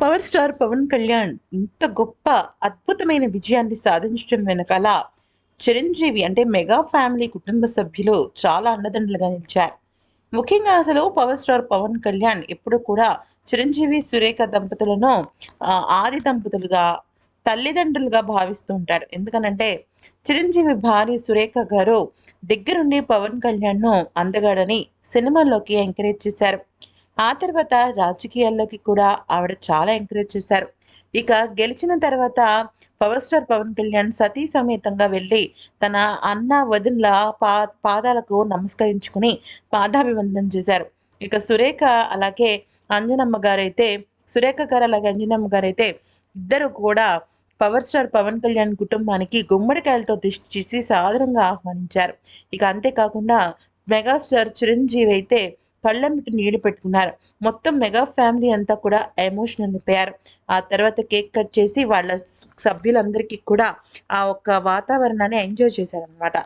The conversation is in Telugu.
పవర్ స్టార్ పవన్ కళ్యాణ్ ఇంత గొప్ప అద్భుతమైన విజయాన్ని సాధించడం వెనకాల చిరంజీవి అంటే మెగా ఫ్యామిలీ కుటుంబ సభ్యులు చాలా అండదండలుగా నిలిచారు. ముఖ్యంగా అసలు పవర్ స్టార్ పవన్ కళ్యాణ్ ఎప్పుడు కూడా చిరంజీవి సురేఖ దంపతులను ఆది దంపతులుగా తల్లిదండ్రులుగా భావిస్తూ ఉంటారు. ఎందుకనంటే చిరంజీవి భార్య సురేఖ గారు దగ్గరుండి పవన్ కళ్యాణ్ను అందగాడని సినిమాల్లోకి ఎంకరేజ్ చేశారు. ఆ తర్వాత రాజకీయాల్లోకి కూడా ఆవిడ చాలా ఎంకరేజ్ చేశారు. ఇక గెలిచిన తర్వాత పవర్ స్టార్ పవన్ కళ్యాణ్ సతీ సమేతంగా వెళ్ళి తన అన్న వదినల పా పాదాలకు నమస్కరించుకుని పాదాభివందనం చేశారు. ఇక సురేఖ అలాగే అంజనమ్మ గారైతే సురేఖ గారు అలాగే అంజనమ్మ గారైతే ఇద్దరు కూడా పవర్ స్టార్ పవన్ కళ్యాణ్ కుటుంబానికి గుమ్మడికాయలతో దిష్టి చేసి సాదరంగా ఆహ్వానించారు. ఇక అంతేకాకుండా మెగాస్టార్ చిరంజీవి అయితే కళ్ళమిటి నీళ్ళు పెట్టుకున్నారు. మొత్తం మెగా ఫ్యామిలీ అంతా కూడా ఎమోషనల్ అయిపోయారు. ఆ తర్వాత కేక్ కట్ చేసి వాళ్ళ సభ్యులందరికీ కూడా ఆ ఒక్క వాతావరణాన్ని ఎంజాయ్ చేశారనమాట